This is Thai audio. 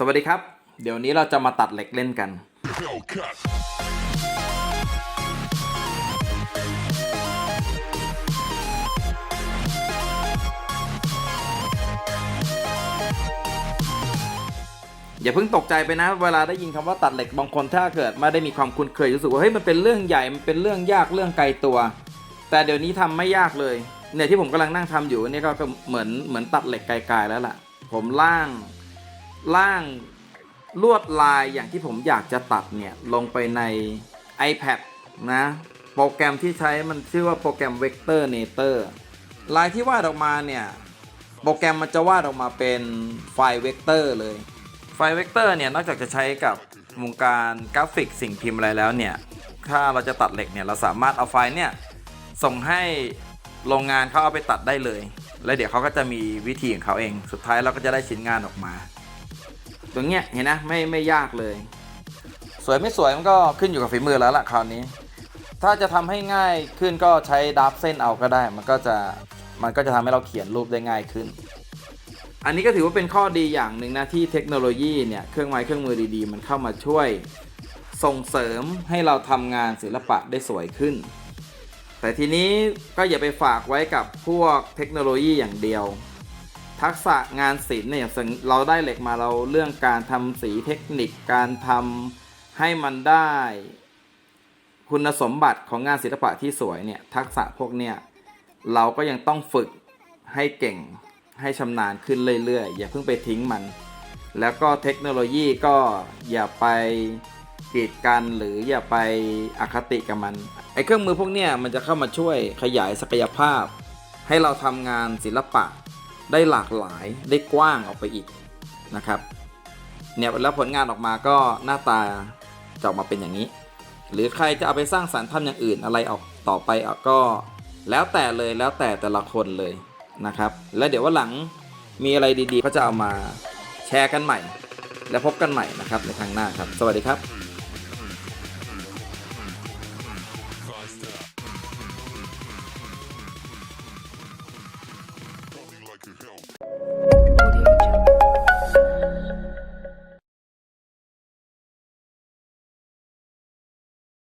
สวัสดีครับ เดี๋ยวนี้เราจะมาตัดเหล็กเล่นกัน อย่าเพิ่งตกใจไปนะ เวลาได้ยินคำว่าตัดเหล็กบางคนถ้าเกิดไม่ได้มีความคุ้นเคยรู้สึกว่าเฮ้ยมันเป็นเรื่องใหญ่มันเป็นเรื่องยากเรื่องไกลตัว แต่เดี๋ยวนี้ทำไม่ยากเลยเนี่ยที่ผมกำลังนั่งทำอยู่นี่ก็เหมือนเหมือนตัดเหล็กไกลๆแล้วล่ะ ผมล่าง ล่างลวดลายอย่างที่ผมอยากจะตัดเนี่ย ลงไปใน iPad นะ โปรแกรมที่ใช้มันชื่อว่าโปรแกรม Vector Nator ลายที่วาดออกมาเนี่ย โปรแกรมมันจะวาดออกมาเป็นไฟล์เวกเตอร์เลย ไฟล์เวกเตอร์เนี่ย นอกจากจะใช้กับวงการกราฟิกสิ่งพิมพ์อะไรแล้วเนี่ย ถ้าเราจะตัดเหล็กเนี่ย เราสามารถเอาไฟล์เนี่ยส่งให้โรงงานเขาเอาไปตัดได้เลย แล้วเดี๋ยวเขาก็จะมีวิธีของเขาเอง สุดท้ายเราก็จะได้ชิ้นงานออกมา ตรงเนี้ยเห็นนะไม่ไม่ยากเลย สวยไม่สวยมันก็ขึ้นอยู่กับฝีมือแล้วล่ะคราวนี้ ถ้าจะทำให้ง่ายขึ้นก็ใช้ดับเส้นเอาก็ได้ มันก็จะมันก็จะทำให้เราเขียนรูปได้ง่ายขึ้น อันนี้ก็ถือว่าเป็นข้อดีอย่างหนึ่งนะที่เทคโนโลยีเนี่ยเครื่องไม้เครื่องมือดีๆ มันเข้ามาช่วยส่งเสริมให้เราทำงานศิลปะได้สวยขึ้น แต่ทีนี้ก็อย่าไปฝากไว้กับพวกเทคโนโลยีอย่างเดียว ทักษะงานศิลป์เนี่ยอย่างเราได้เหล็กมาเราเรื่องการทำสีเทคนิคการทำให้มันได้ คุณสมบัติของงานศิลปะที่สวยเนี่ยทักษะพวกเนี่ยเราก็ยังต้องฝึกให้เก่งให้ชำนาญขึ้นเรื่อยๆ อย่าเพิ่งไปทิ้งมัน แล้วก็เทคโนโลยีก็อย่าไปกีดกันหรืออย่าไปอคติกับมันไอ้เครื่องมือพวกเนี้ยมันจะเข้ามาช่วยขยายศักยภาพ ให้เราทำงานศิลปะ ได้หลากหลายได้กว้างออกไปอีกนะครับเนี่ยแล้วผลงานออกมาก็หน้าตาจะออกมาเป็นอย่างนี้ หรือใครจะเอาไปสร้างสรรค์ทำอย่างอื่นอะไรออกต่อไปอก็ แล้วแต่เลยแล้วแต่แต่ละคนเลยนะครับ แล้วเดี๋ยวว่าหลังมีอะไรดีๆ ก็จะเอามาแชร์กันใหม่ แล้วพบกันใหม่นะครับในครั้งหน้าครับ สวัสดีครับ